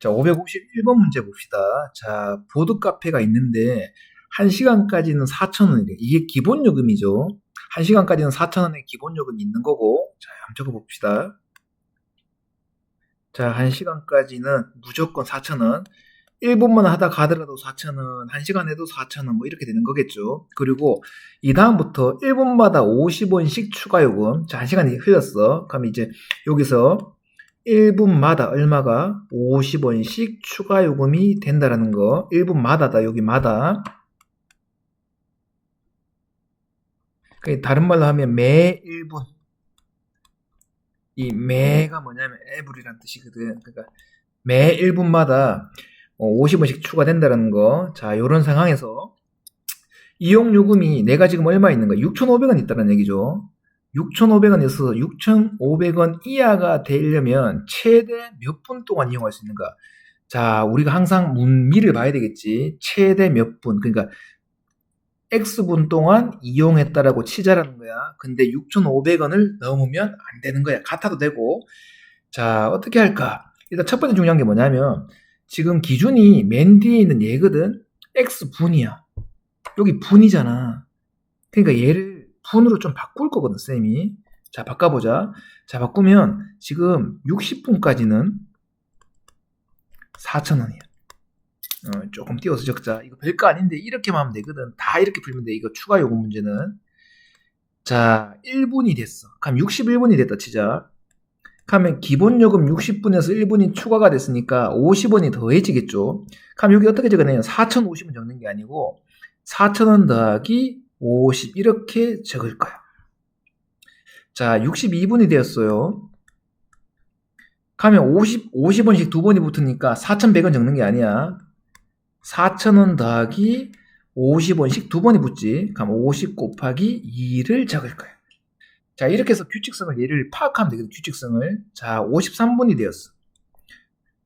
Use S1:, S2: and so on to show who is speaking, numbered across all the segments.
S1: 자, 551번 문제 봅시다. 자, 보드 카페가 있는데 1시간까지는 4,000원이래. 이게 기본 요금이죠. 1시간까지는 4,000원의 기본 요금이 있는 거고. 자, 한번 적어 봅시다. 자, 1시간까지는 무조건 4,000원. 1분만 하다 가더라도 4,000원, 1시간 해도 4,000원, 뭐 이렇게 되는 거겠죠. 그리고 이 다음부터 1분마다 50원씩 추가 요금. 자, 1시간이 흘렀어. 그럼 이제 여기서 1분마다 얼마가 50원씩 추가 요금이 된다라는 거. 1분마다다, 여기 마다. 그 다른 말로 하면 매 1분. 이 매가 뭐냐면 every란 뜻이거든. 그러니까 매 1분마다 50원씩 추가된다는 거. 자, 요런 상황에서 이용 요금이 내가 지금 얼마 있는 거야? 6,500원 있다는 얘기죠. 6,500원 있어서 6,500원 이하가 되려면 최대 몇 분 동안 이용할 수 있는가? 자, 우리가 항상 문미를 봐야 되겠지. 최대 몇 분. 그러니까 X분 동안 이용했다라고 치자라는 거야. 근데 6,500원을 넘으면 안 되는 거야. 같아도 되고. 자, 어떻게 할까? 일단 첫 번째 중요한 게 뭐냐면 지금 기준이 맨 뒤에 있는 얘거든. X분이야. 여기 분이잖아. 그러니까 얘를 분으로 좀 바꿀 거거든, 쌤이. 자, 바꿔보자. 자, 바꾸면 지금 60분까지는 4,000원이야. 어, 조금 띄워서 적자. 이거 별거 아닌데 이렇게만 하면 되거든. 다 이렇게 풀면 돼. 이거 추가 요금 문제는. 자, 1분이 됐어. 그럼 61분이 됐다 치자. 그러면 기본 요금 60분에서 1분이 추가가 됐으니까 50원이 더해지겠죠. 그럼 여기 어떻게 적어내요? 4,050원 적는 게 아니고 4,000원 더하기 50 이렇게 적을 거야. 자, 62분이 되었어요. 그러면 50, 50원씩 두 번이 붙으니까 4,100원 적는 게 아니야. 4,000원 더하기 50원씩 두 번이 붙지. 그럼 50 곱하기 2를 적을 거야. 자, 이렇게 해서 규칙성을 얘를 파악하면 되거든, 규칙성을. 자, 53분이 되었어.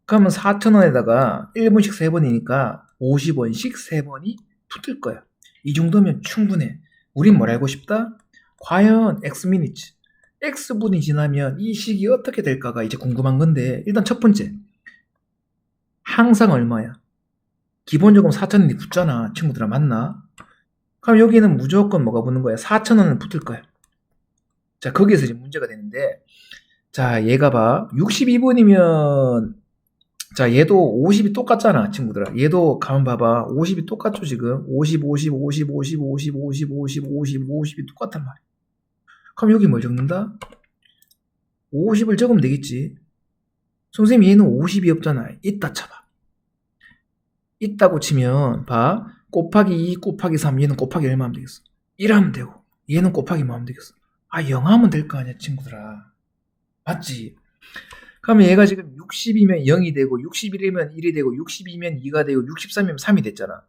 S1: 그러면 4,000원에다가 1분씩 3번이니까 50원씩 3번이 붙을 거야. 이 정도면 충분해. 우린 뭘 알고 싶다? 과연 X미니츠, X분이 지나면 이 식이 어떻게 될까가 이제 궁금한 건데, 일단 첫 번째. 항상 얼마야? 기본 요금 4,000원이 붙잖아. 친구들아, 맞나? 그럼 여기는 무조건 뭐가 붙는 거야? 4,000원은 붙을 거야. 자, 거기에서 이제 문제가 되는데, 자, 얘가 봐. 62번이면, 자, 얘도 50이 똑같잖아, 친구들아. 얘도 가만 봐봐. 50이 똑같죠, 지금. 50, 50, 50, 50, 50, 50, 50, 50, 50이 똑같단 말이야. 그럼 여기 뭘 적는다? 50을 적으면 되겠지. 선생님, 얘는 50이 없잖아. 있다 쳐봐. 있다고 치면, 봐. 곱하기 2, 곱하기 3, 얘는 곱하기 얼마 하면 되겠어? 1 하면 되고, 얘는 곱하기 뭐 하면 되겠어? 아, 0 하면 될 거 아니야, 친구들아. 맞지? 그러면 얘가 지금 60이면 0이 되고, 61이면 1이 되고, 62면 2가 되고, 63이면 3이 됐잖아.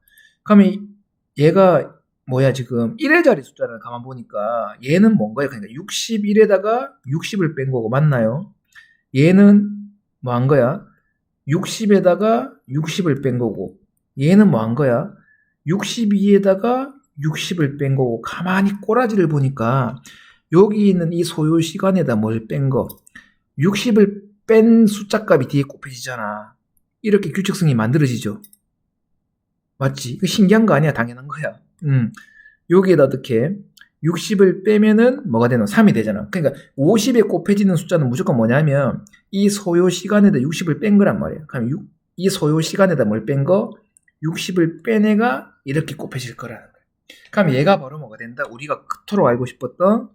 S1: 그러면 얘가 뭐야, 지금 1의 자리 숫자를 가만 보니까 얘는 뭔가요? 그러니까 61에다가 60을 뺀 거고, 맞나요? 얘는 뭐 한 거야? 60에다가 60을 뺀 거고, 얘는 뭐 한 거야? 62에다가 60을 뺀 거고, 가만히 꼬라지를 보니까 여기 있는 이 소요 시간에다 뭘 뺀 거. 60을 뺀 숫자 값이 뒤에 곱해지잖아. 이렇게 규칙성이 만들어지죠. 맞지? 이거 신기한 거 아니야? 당연한 거야. 음. 여기에다 어떻게 60을 빼면은 뭐가 되노? 3이 되잖아. 그러니까 50에 곱해지는 숫자는 무조건 뭐냐면 이 소요 시간에다 60을 뺀 거란 말이야. 그럼 6, 이 소요 시간에다 뭘 뺀 거? 60을 뺀 애가 이렇게 곱해질 거라는 거야. 그럼 얘가 바로 뭐가 된다? 우리가 그토록 알고 싶었던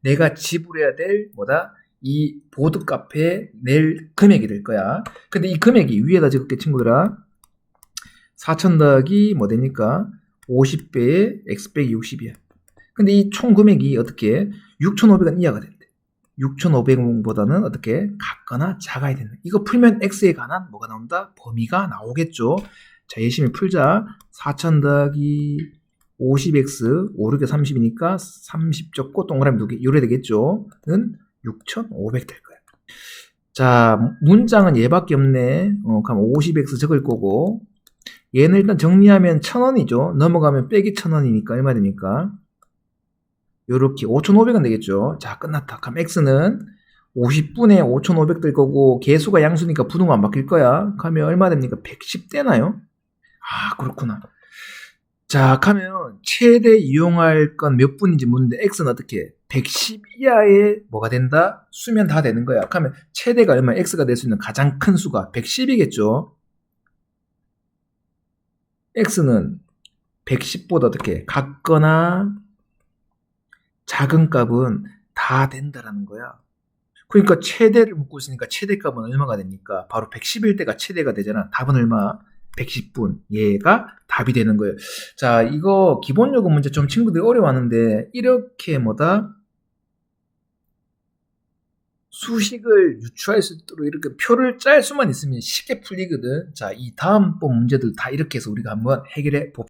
S1: 내가 지불해야 될 뭐다? 이 보드 카페에 낼 금액이 될 거야. 근데 이 금액이 위에다 적을게 친구들아. 4천 더하기 뭐 되니까 50배에 x 빼기 60이야. 근데 이 총 금액이 어떻게 6,500원 이하가 된대. 6,500원보다는 어떻게 같거나 작아야 된다. 이거 풀면 x에 관한 뭐가 나온다? 범위가 나오겠죠. 자, 열심히 풀자. 4천 더하기 50x, 5, 6에 30이니까 30 적고 동그라미 두 개, 요래 되겠죠? 는 6,500 될 거야. 자, 문장은 얘밖에 없네. 어, 그럼 50x 적을 거고, 얘는 일단 정리하면 1,000원이죠. 넘어가면 빼기 1,000원이니까 얼마 되니까? 요렇게 5,500원 되겠죠. 자, 끝났다. 그럼 x는 50분에 5,500 될 거고 개수가 양수니까 분호가 안 바뀔 거야. 그러면 얼마 됩니까? 110 되나요? 아 그렇구나. 자 그러면 최대 이용할 건 몇 분인지 묻는데 x는 어떻게? 110 이하에 뭐가 된다? 수면 다 되는 거야. 그러면 최대가 얼마? x가 될 수 있는 가장 큰 수가 110이겠죠. x는 110보다 어떻게 같거나 작은 값은 다 된다라는 거야. 그러니까 최대를 묻고 있으니까 최대값은 얼마가 됩니까? 바로 111대가 최대가 되잖아. 답은 얼마? 110분. 얘가 답이 되는 거예요. 자, 이거 기본 요금 문제 좀 친구들이 어려워하는데 이렇게 뭐다? 수식을 유추할 수 있도록 이렇게 표를 짤 수만 있으면 쉽게 풀리거든. 자, 이 다음 번 문제들 다 이렇게 해서 우리가 한번 해결해 봅시다.